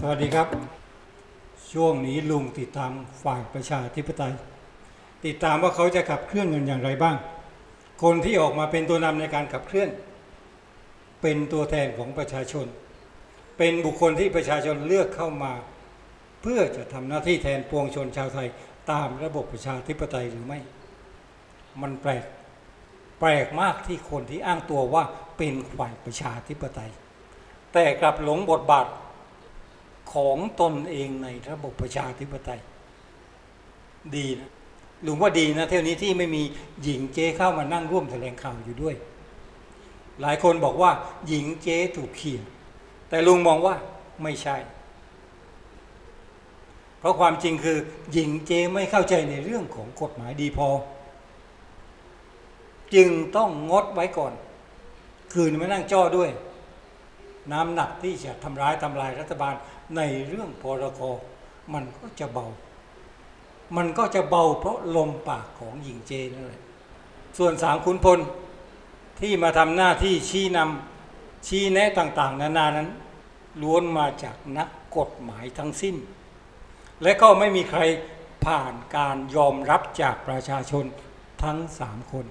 สวัสดีครับ ช่วงนี้ลุงติดตามฝ่ายประชาธิปไตย ติดตามว่าเขาจะขับเคลื่อนเงินอย่างไรบ้าง คนที่ออกมาเป็นตัวนำในการขับเคลื่อน เป็นตัวแทนของประชาชน เป็นบุคคลที่ประชาชนเลือกเข้ามา เพื่อจะทำหน้าที่แทนปวงชนชาวไทย ตามระบบประชาธิปไตยหรือไม่ มันแปลกแปลกมากที่คนที่อ้างตัวว่าเป็นฝ่ายประชาธิปไตย แต่กลับหลงบทบาท ของตนเองในระบบประชาธิปไตย ดีนะลุงว่าดีนะเที่ยวนี้ที่ไม่มีหญิงเจ๊เข้ามานั่งร่วมแถลงข่าวอยู่ด้วย หลายคนบอกว่า หญิงเจ๊ถูกเขี่ยแต่ลุงมองว่าไม่ใช่ เพราะความจริงคือ หญิงเจ๊ไม่เข้าใจในเรื่องของกฎหมายดีพอ จึงต้องงดไว้ก่อน คืนมานั่งจ้อด้วย น้ำหนักที่จะทำร้ายทำลายรัฐบาล ในเรื่องพรกมันก็จะเบา มันก็จะเบาเพราะลมปากของหญิงเจนั่นแหละส่วนสามขุนพลที่มาทำหน้าที่ชี้นำชี้แนะต่างๆ นานานั้น ล้วนมาจากนักกฎหมายทั้งสิ้น และก็ไม่มีใครผ่านการยอมรับจากประชาชนทั้งสามคน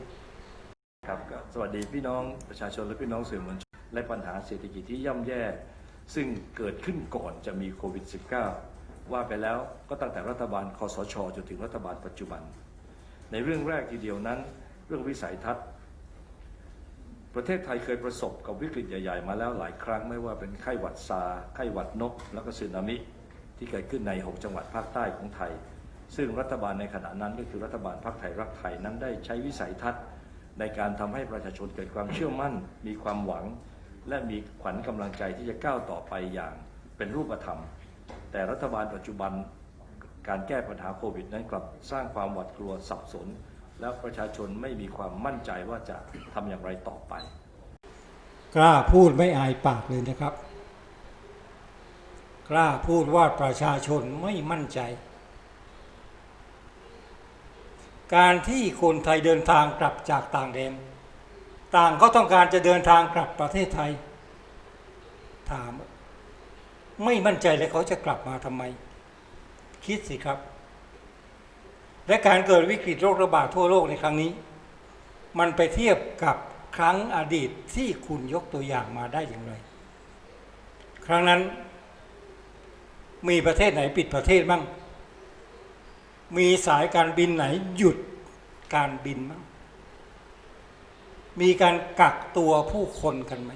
ครับสวัสดีพี่น้องประชาชนและพี่น้องสื่อมวลชนและปัญหาเศรษฐกิจที่ย่ำแย่ ซึ่งเกิดขึ้นก่อนจะมีโควิด -19 ว่าไปแล้วก็ตั้งแต่รัฐบาลคอสชจนถึงรัฐบาลปัจจุบัน ในเรื่องแรกทีเดียวนั้น เรื่องวิสัยทัศน์ ประเทศไทยเคยประสบกับวิกฤตใหญ่ ๆ มาแล้วหลายครั้งไม่ว่าเป็นไข้หวัดซา ไข้หวัดนก แล้วก็สึนามิที่เกิดขึ้นใน 6 จังหวัดภาคใต้ของไทย ซึ่งรัฐบาลในขณะนั้นก็คือรัฐบาลพรรคไทยรักไทยนั้นได้ใช้วิสัยทัศน์ในการทำให้ประชาชนเกิดความเชื่อมั่น มีความหวัง และมีขวัญกำลังใจที่จะก้าวต่อไปอย่างเป็นรูปธรรม แต่รัฐบาลปัจจุบันการแก้ปัญหาโควิดนั้นกลับสร้างความหวาดกลัวสับสน และประชาชนไม่มีความมั่นใจว่าจะทำอย่างไรต่อไป กล้าพูดไม่อายปากเลยนะครับ กล้าพูดว่าประชาชนไม่มั่นใจ การที่คนไทยเดินทางกลับจากต่างแดน ต่างก็ต้องการจะเดินทางกลับประเทศไทย ถาม ไม่มั่นใจเลยเขาจะกลับมาทำไม คิดสิครับ และการเกิดวิกฤตโรคระบาดทั่วโลกในครั้งนี้ มันไปเทียบกับครั้งอดีตที่คุณยกตัวอย่างมาได้อย่างไร ครั้งนั้น มีประเทศไหนปิดประเทศบ้างมีสายการบินไหนหยุดการบินบ้าง มีการกักตัวผู้คนกันไหม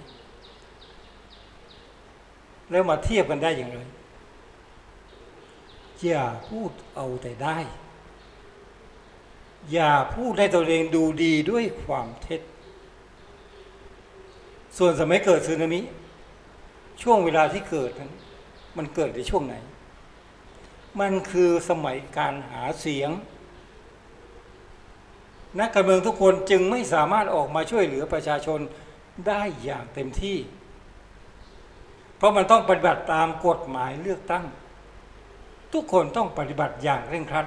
แล้วมาเทียบกันได้อย่างไรอย่าพูดเอาแต่ได้ อย่าพูดให้ตัวเองดูดีด้วยความเท็จ ส่วนสมัยเกิดสึนามิ ช่วงเวลาที่เกิดนั้น มันเกิดในช่วงไหน มันคือสมัยการหาเสียง นักการเมืองทุกคนจึงไม่สามารถออกมาช่วยเหลือประชาชนได้อย่างเต็มที่ เพราะมันต้องปฏิบัติตามกฎหมายเลือกตั้ง ทุกคนต้องปฏิบัติอย่างเคร่งครัด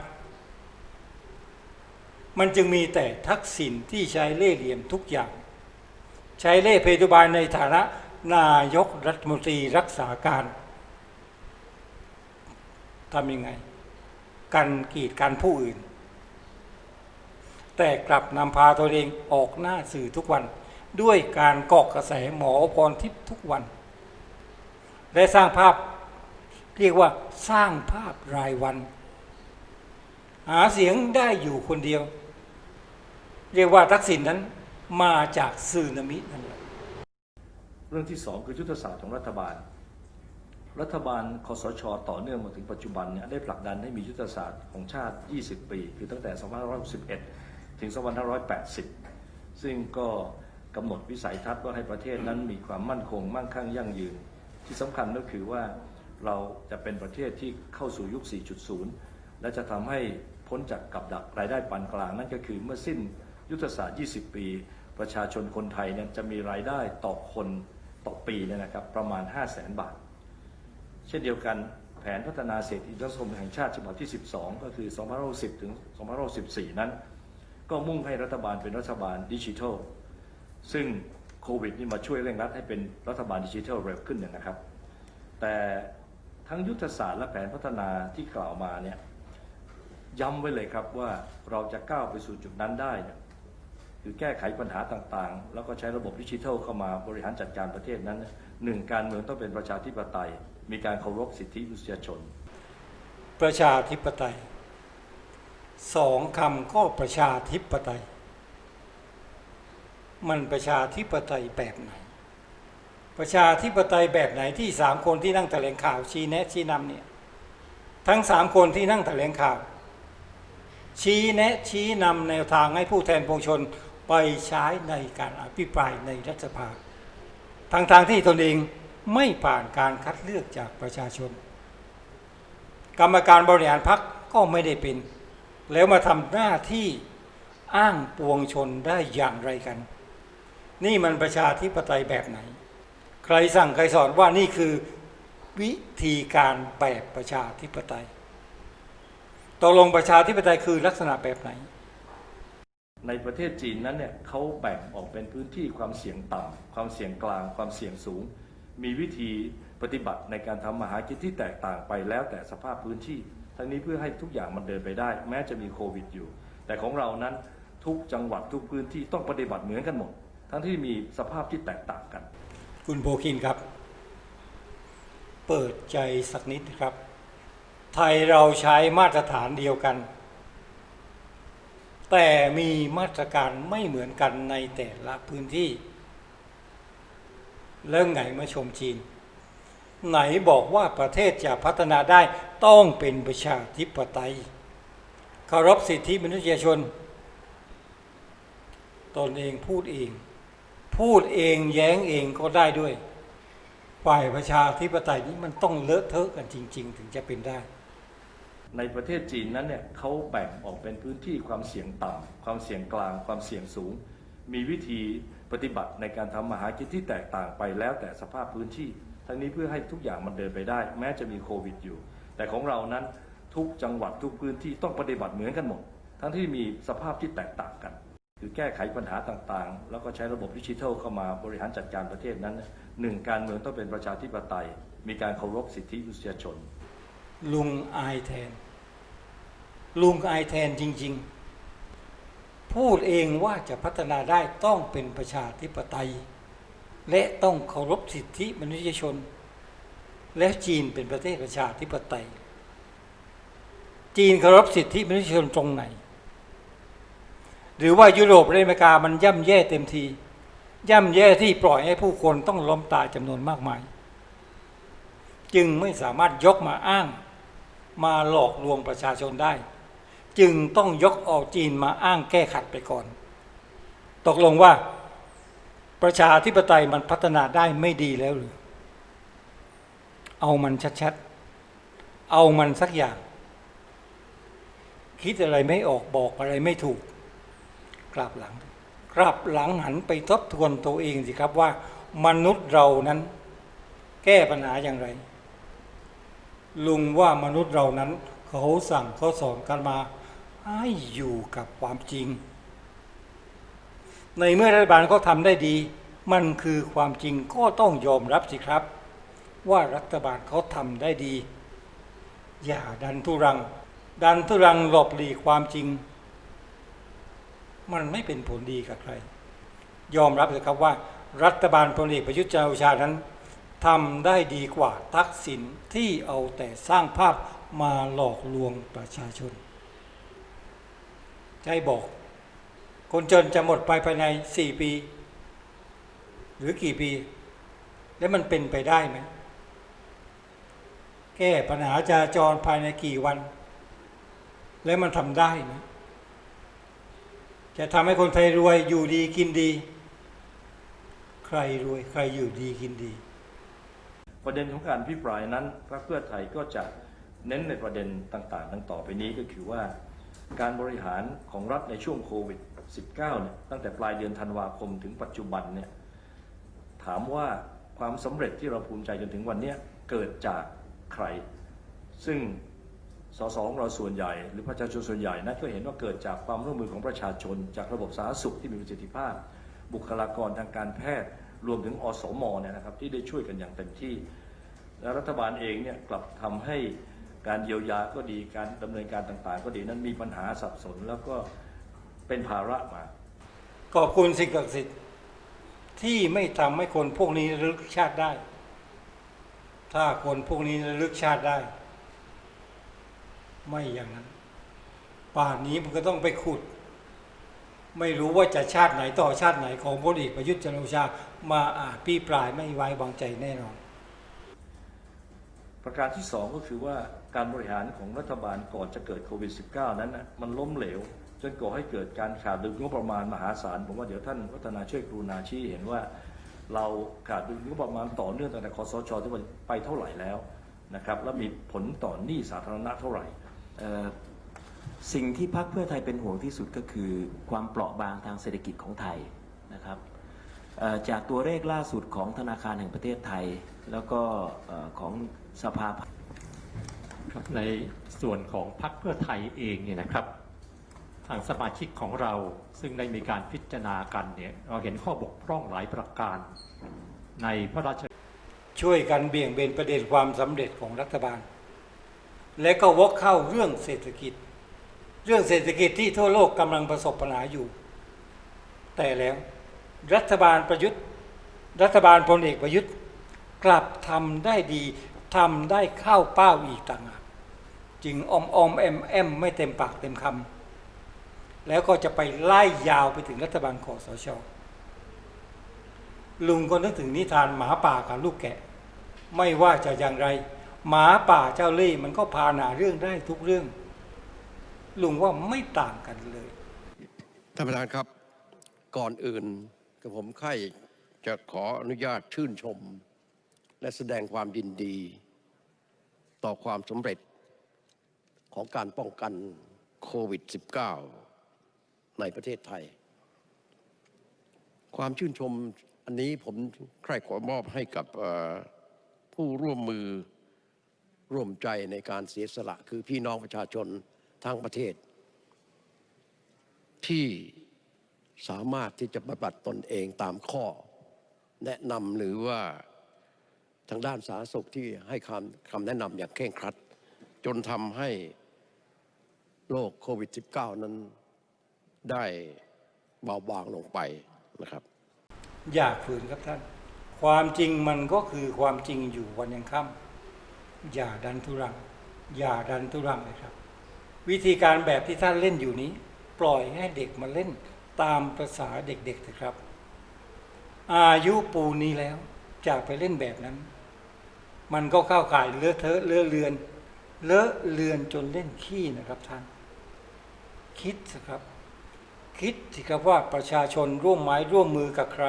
มันจึงมีแต่ทักษิณที่ใช้เล่ห์เหลี่ยมทุกอย่าง ใช้เล่ห์เพทุบายในฐานะนายกรัฐมนตรีรักษาการทำยังไงกันกีดกันผู้อื่น แต่กลับนำพาตัวเองออกหน้าสื่อทุกวัน ด้วยการเกาะกระแสหมอพรทิพย์ทุกวัน และสร้างภาพเรียกว่าสร้างภาพรายวัน หาเสียงได้อยู่คนเดียว เรียกว่าทักษิณนนั้นมาจากสึนามินั่นแหละเรื่องที่สองคือยุทธศาสตร์ของรัฐบาล รัฐบาลคอสช ต่อเนื่องมาถึงปัจจุบันเนี่ยได้ผลักดันให้มียุทธศาสตร์ของชาติ 20 ปี คือตั้งแต่ 2561 ถึง 2580 ซึ่งก็กำหนดวิสัยทัศน์ว่าให้ประเทศนั้นมีความมั่นคง มั่งคั่งยั่งยืน ที่สำคัญก็คือว่าเราจะเป็นประเทศที่เข้าสู่ยุค 4.0 และจะทำให้พ้นจากกับดักรายได้ปานกลางนั่นก็คือเมื่อสิ้นยุทธศาสตร์ 20 ปี ประชาชนคนไทยเนี่ยจะมีรายได้ต่อคนต่อปีเนี่ยนะครับประมาณ 5 0 0แสนบาท เช่นเดียวกันแผนพัฒนาเศรษฐกิจสังคมแห่งชาติฉบับที่ 12 ก็คือ 2510ถึง 2514นั้น ก็มุ่งให้รัฐบาลเป็นรัฐบาลดิจิทัล ซึ่งโควิดนี่มาช่วยเร่งรัดให้เป็นรัฐบาลดิจิทัลเร็วขึ้นเนี่ยนะครับ แต่ทั้งยุทธศาสตร์และแผนพัฒนาที่กล่าวมาเนี่ยย้ำไว้เลยครับว่าเราจะก้าวไปสู่จุดนั้นได้เนี่ยคือแก้ไขปัญหาต่างๆ แล้วก็ใช้ระบบดิจิทัลเข้ามาบริหารจัดการประเทศนั้นหนึ่งการเมืองต้องเป็นประชาธิปไตย มีการเคารพสิทธิมนุษยชน ประชาธิปไตย สองคำก็ประชาธิปไตย มันประชาธิปไตยแบบไหน ประชาธิปไตยแบบไหนที่สามคนที่นั่งแถลงข่าวชี้แนะชี้นำเนี่ยทั้งสามคนที่นั่งแถลงข่าว ชี้แนะชี้นำแนวทางให้ผู้แทนปวงชนไปใช้ในการอภิปรายในรัฐสภาทางทางที่ตนเองไม่ผ่านการคัดเลือกจากประชาชน กรรมการบริหารพักก็ไม่ได้เป็น แล้วมาทำหน้าที่อ้างปวงชนได้อย่างไรกัน นี่มันประชาธิปไตยแบบไหน ใครสั่งใครสอนว่านี่คือวิธีการแบบประชาธิปไตยตกลงประชาธิปไตยคือลักษณะแบบไหน ในประเทศจีนนั้นเนี่ยเขาแบ่งออกเป็นพื้นที่ความเสี่ยงต่ำความเสี่ยงกลาง ความเสี่ยงสูง มีวิธี ปฏิบัติในการทำมาหากินที่แตกต่างไปแล้วแต่สภาพพื้นที่ ทั้งนี้เพื่อให้ทุกอย่างมันเดินไปได้ แม้จะมีโควิดอยู่ แต่ของเรานั้นทุกจังหวัดทุกพื้นที่ต้องปฏิบัติเหมือนกันหมด ทั้งที่มีสภาพที่แตกต่างกัน คุณโบคินครับ เปิดใจสักนิดนะครับ ไทยเราใช้มาตรฐานเดียวกัน แต่มีมาตรการไม่เหมือนกันในแต่ละพื้นที่ เรื่องไงมาชมจีน ไหนบอกว่าประเทศจะพัฒนาได้ต้องเป็นประชาธิปไตยเคารพสิทธิมนุษยชน ตนเองพูดเอง พูดเองแย้งเองก็ได้ด้วยฝ่ายประชาธิปไตยนี้มันต้องเลอะเทอะกันจริง ๆ ถึงจะเป็นได้ ในประเทศจีนนั้นเนี่ยเขาแบ่งออกเป็นพื้นที่ความเสี่ยงต่ำความเสี่ยงกลาง ความเสี่ยงสูง มีวิธีปฏิบัติในการทำมหากินที่แตกต่างไปแล้วแต่สภาพพื้นที่ ทั้งนี้เพื่อให้ทุกอย่างมันเดินไปได้ แม้จะมีโควิดอยู่ แต่ของเรานั้นทุกจังหวัดทุกพื้นที่ต้องปฏิบัติเหมือนกันหมด ทั้งที่มีสภาพที่แตกต่างกัน คือแก้ไขปัญหาต่างๆ แล้วก็ใช้ระบบดิจิทัลเข้ามาบริหารจัดการประเทศนั้นหนึ่งการเมืองต้องเป็นประชาธิปไตย มีการเคารพสิทธิมนุษยชน ลุงอายแทน ลุงอายแทนจริง ๆ พูดเองว่าจะพัฒนาได้ต้องเป็นประชาธิปไตย และต้องเคารพสิทธิมนุษยชน และจีนเป็นประเทศประชาธิปไตย จีนเคารพสิทธิมนุษยชนตรงไหน หรือว่ายุโรปและอเมริกามันย่ำแย่เต็มที ย่ำแย่ที่ปล่อยให้ผู้คนต้องล้มตายจำนวนมากมาย จึงไม่สามารถยกมาอ้าง มาหลอกลวงประชาชนได้ จึงต้องยกเอาจีนมาอ้างแก้ขัดไปก่อน ตกลงว่า ประชาธิปไตยมันพัฒนาได้ไม่ดีแล้วหรือ เอามันชัดๆ เอามันสักอย่าง คิดอะไรไม่ออกบอกอะไรไม่ถูก กลับหลัง กลับหลังหันไปทบทวนตัวเองสิครับว่า มนุษย์เรานั้น แก้ปัญหาอย่างไร ลุงว่ามนุษย์เรานั้น เขาสั่งเขาสอนกันมาให้อยู่กับความจริง ในเมื่อรัฐบาลเขาทำได้ดี มันคือความจริงก็ต้องยอมรับสิครับ ว่ารัฐบาลเขาทำได้ดี อย่าดันทุรัง ดันทุรังหลบหลีกความจริง มันไม่เป็นผลดีกับใคร ยอมรับเลยครับว่า รัฐบาลพลเอกประยุทธ์จันทร์โอชานั้นทำได้ดีกว่าทักษิณที่เอาแต่สร้างภาพมาหลอกลวงประชาชนใช่บอก คนจนจะหมดไปภายในสี่ปี หรือกี่ปี แล้วมันเป็นไปได้ไหมแก้ปัญหาจราจรภายในกี่วัน แล้วมันทำได้ไหมจะทำให้คนไทยรวยอยู่ดีกินดี ใครรวยใครอยู่ดีกินดี ประเด็นของการพิปรายนั้นพรรคเพื่อไทยก็จะเน้นในประเด็นต่างๆดังต่อไปนี้ก็คือว่า การบริหารของรัฐในช่วงโควิด -19 เนี่ยตั้งแต่ปลายเดือนธันวาคมถึงปัจจุบันเนี่ยถามว่าความสำเร็จที่เราภูมิใจจนถึงวันเนี้ยเกิดจากใคร ซึ่งสสของเราส่วนใหญ่ หรือประชาชนส่วนใหญ่นะก็เห็นว่าเกิดจากความร่วมมือของประชาชน จากระบบสาธารณสุขที่มีประสิทธิภาพ บุคลากรทางการแพทย์ รวมถึงอสมเนี่ยนะครับที่ได้ช่วยกันอย่างเต็มที่ และรัฐบาลเองเนี่ยกลับทำให้การเยียวยาก็ดีการดำเนินการต่างๆ ก็ดีนั้นมีปัญหาสับสนแล้วก็ เป็นภาระมา ขอบคุณสิ่งศักดิ์สิทธิ์ที่ไม่ทำให้คนพวกนี้ระลึกชาติได้ ถ้าคนพวกนี้ระลึกชาติได้ ไม่อย่างนั้น ป่านนี้มันก็ต้องไปขุด ไม่รู้ว่าจะชาติไหนต่อชาติไหนของพลเอกประยุทธ์จันทร์โอชา มาอาจพี่ปลายไม่ไว้วางใจแน่นอน ประการที่สองก็คือว่าการบริหารของรัฐบาลก่อนจะเกิดโควิด -19 นั้นนะมันล้มเหลว จนก่อให้เกิดการขาดดุลงบประมาณมหาศาลผมว่าเดี๋ยวท่านวัฒนาช่วยกรุณาชี้เห็นว่า เราขาดดุลงบประมาณต่อเนื่องตั้งแต่คอสชที่ไปเท่าไหร่แล้วนะครับแล้วมีผลต่อหนี้สาธารณะเท่าไหร่เอ่อสิ่งที่พรรคเพื่อไทยเป็นห่วงที่สุดก็คือความเปราะบางทางเศรษฐกิจของไทยนะครับเอ่อจากตัวเลขล่าสุดของธนาคารแห่งประเทศไทย แล้วก็เอ่อของสภาครับในส่วนของพรรคเพื่อไทยเองเนี่ยนะครับ ทางสมาชิกของเรา ซึ่งได้มีการพิจารณากันเนี่ยเราเห็นข้อบกพร่องหลายประการ ในพระราชช่วยกันเบี่ยงเบนประเด็นความสำเร็จของรัฐบาล และก็วกเข้าเรื่องเศรษฐกิจ เรื่องเศรษฐกิจที่ทั่วโลกกำลังประสบปัญหาอยู่ แต่แล้วรัฐบาลประยุทธ์ รัฐบาลพลเอกประยุทธ์ กลับทำได้ดีทำได้เข้าเป้าอีกต่างหากจึงอมอมแอมแอมไม่เต็มปากเต็มคำ แล้วก็จะไปไล่ยาวไปถึงรัฐบาลคอสชลุงก็นึกถึงนิทานหมาป่ากับลูกแกะ ไม่ว่าจะอย่างไร หมาป่าเจ้าเล่ห์มันก็พาหนาเรื่องได้ทุกเรื่อง ลุงว่าไม่ต่างกันเลยท่านประธานครับก่อนอื่นกับผมใคร่จะขออนุญาตชื่นชม และแสดงความยินดี ต่อความสำเร็จของการป้องกันโควิด -19 ในประเทศไทย ความชื่นชมอันนี้ผมใคร่ขอมอบให้กับผู้ร่วมมือร่วมใจในการเสียสละคือพี่น้องประชาชนทั้งประเทศ ที่สามารถที่จะปฏิบัติตนเองตามข้อ แนะนำหรือว่าทางด้านสาธารณสุขที่ให้คำคำแนะนำอย่างเคร่งครัด จนทำให้โรคโควิด -19 นั้น ได้เบาบางลงไปนะครับ อย่าฝืนครับท่าน ความจริงมันก็คือความจริงอยู่วันยังค่ำอย่าดันทุรัง อย่าดันทุรังเลยครับ วิธีการแบบที่ท่านเล่นอยู่นี้ ปล่อยให้เด็กมาเล่นตามภาษาเด็กๆเถอะครับ อายุปูนี้แล้วจะไปเล่นแบบนั้น มันก็เข้าข่ายเลอะเทอะเลอะเลือน เลอะเลือนจนเล่นขี้นะครับท่าน คิดสิครับ คิดสิครับว่าประชาชนร่วมไม้ร่วมมือกับใคร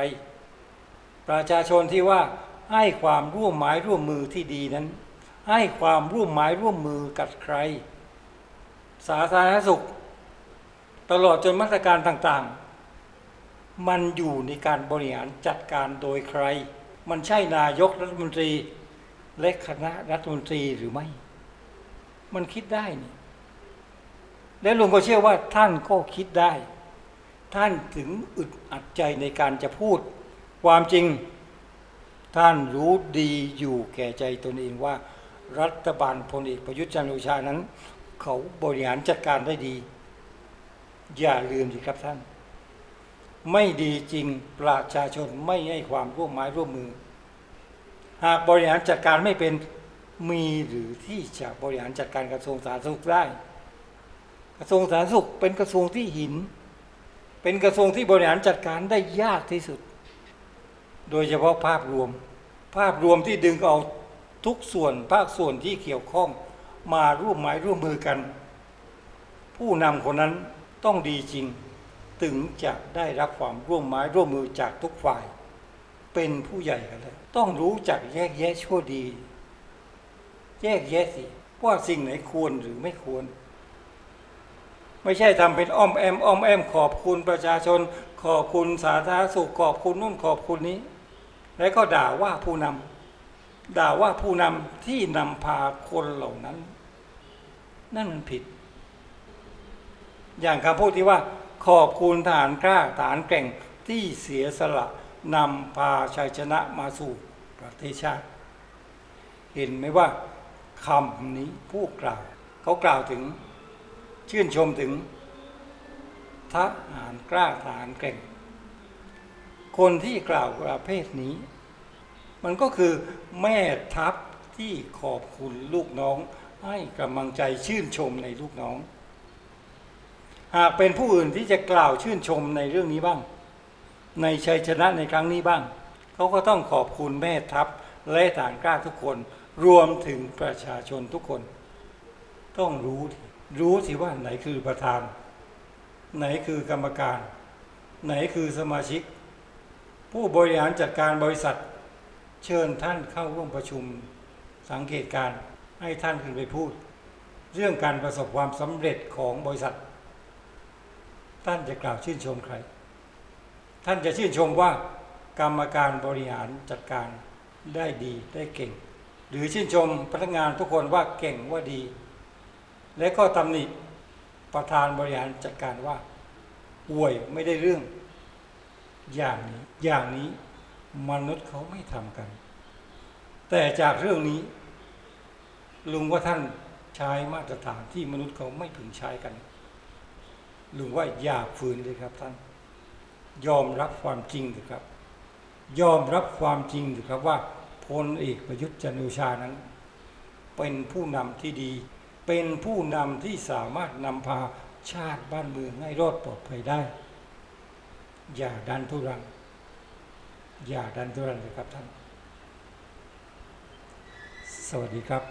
ประชาชนที่ว่าให้ความร่วมไม้ร่วมมือที่ดีนั้น ให้ความร่วมไม้ร่วมมือกับใคร สาธารณสุข ตลอดจนมาตรการต่างๆ มันอยู่ในการบริหารจัดการโดยใคร มันใช่นายกรัฐมนตรีและคณะรัฐมนตรีหรือไม่ มันคิดได้นี่และลุงก็เชื่อว่าท่านก็คิดได้ ท่านถึงอึดอัดใจในการจะพูด ความจริง ท่านรู้ดีอยู่แก่ใจตนเองว่า รัฐบาลพลเอกประยุทธ์จันทร์โอชานั้น เขาบริหารจัดการได้ดี อย่าลืมสิครับท่าน ไม่ดีจริงประชาชนไม่ให้ความร่วมไม้ร่วมมือ หากบริหารจัดการไม่เป็นมีหรือที่จะบริหารจัดการกระทรวงสาธารณสุขได้ กระทรวงสาธารณสุขเป็นกระทรวงที่หิน เป็นกระทรวงที่บริหารจัดการได้ยากที่สุด โดยเฉพาะภาพรวม ภาพรวมที่ดึงเอาทุกส่วนภาคส่วนที่เกี่ยวข้องมาร่วมไม้ร่วมมือกัน ผู้นำคนนั้นต้องดีจริง ถึงจะได้รับความร่วมไม้ร่วมมือจากทุกฝ่าย เป็นผู้ใหญ่กันแล้วต้องรู้จักแยกแยะชั่วดี แยกแยะสิว่าสิ่งไหนควรหรือไม่ควร ไม่ใช่ทำเป็นอ้อมแอมอ้อมแอมขอบคุณประชาชน ขอบคุณสาธารณสุขขอบคุณนู่นขอบคุณนี้ แล้วก็ด่าว่าผู้นำด่าว่าผู้นำที่นำพาคนเหล่านั้น นั่นมันผิด อย่างคำพูดที่ว่า ขอบคุณทหารกล้าทหารแกร่งที่เสียสละนำพาชัยชนะมาสู่ประเทศชาติ เหเห็นไหมว่าคำนี้ผู้กล่าว เขากล่าวถึง ชื่นชมถึงทหารกล้าทหารเก่ง คนที่กล่าวประเภทนี้ มันก็คือแม่ทัพที่ขอบคุณลูกน้อง ให้กำลังใจชื่นชมในลูกน้อง หากเป็นผู้อื่นที่จะกล่าวชื่นชมในเรื่องนี้บ้าง ในชัยชนะในครั้งนี้บ้าง เขาก็ต้องขอบคุณแม่ทัพและฐานกล้าทุกคน รวมถึงประชาชนทุกคน ต้องรู้ดิ รู้สิว่าไหนคือประธาน ไหนคือกรรมการ ไหนคือสมาชิก ผู้บริหารจัดการบริษัท เชิญท่านเข้าร่วมประชุม สังเกตการให้ท่านขึ้นไปพูด เรื่องการประสบความสำเร็จของบริษัท ท่านจะกล่าวชื่นชมใคร ท่านจะชื่นชมว่ากรรมการบริหารจัดการได้ดีได้เก่ง หรือชื่นชมพนักงานทุกคนว่าเก่งว่าดี และก็ตำหนิประธานบริหารจัดการว่าห่วยไม่ได้เรื่อง อย่างนี้อย่างนี้มนุษย์เขาไม่ทำกัน แต่จากเรื่องนี้ ลุงว่าท่านใช้มาตรฐานที่มนุษย์เขาไม่พึงใช้กัน ลุงว่าอย่าฝืนเลยครับท่าน ยอมรับความจริงเถอะครับ ยอมรับความจริงเถอะครับว่าพลเอกประยุทธ์จันทร์โอชานั้น เป็นผู้นำที่ดี เป็นผู้นำที่สามารถนำพาชาติบ้านเมืองให้รอดปลอดภัยได้ อย่าดันทุรัง อย่าดันทุรังเลยครับท่าน สวัสดีครับ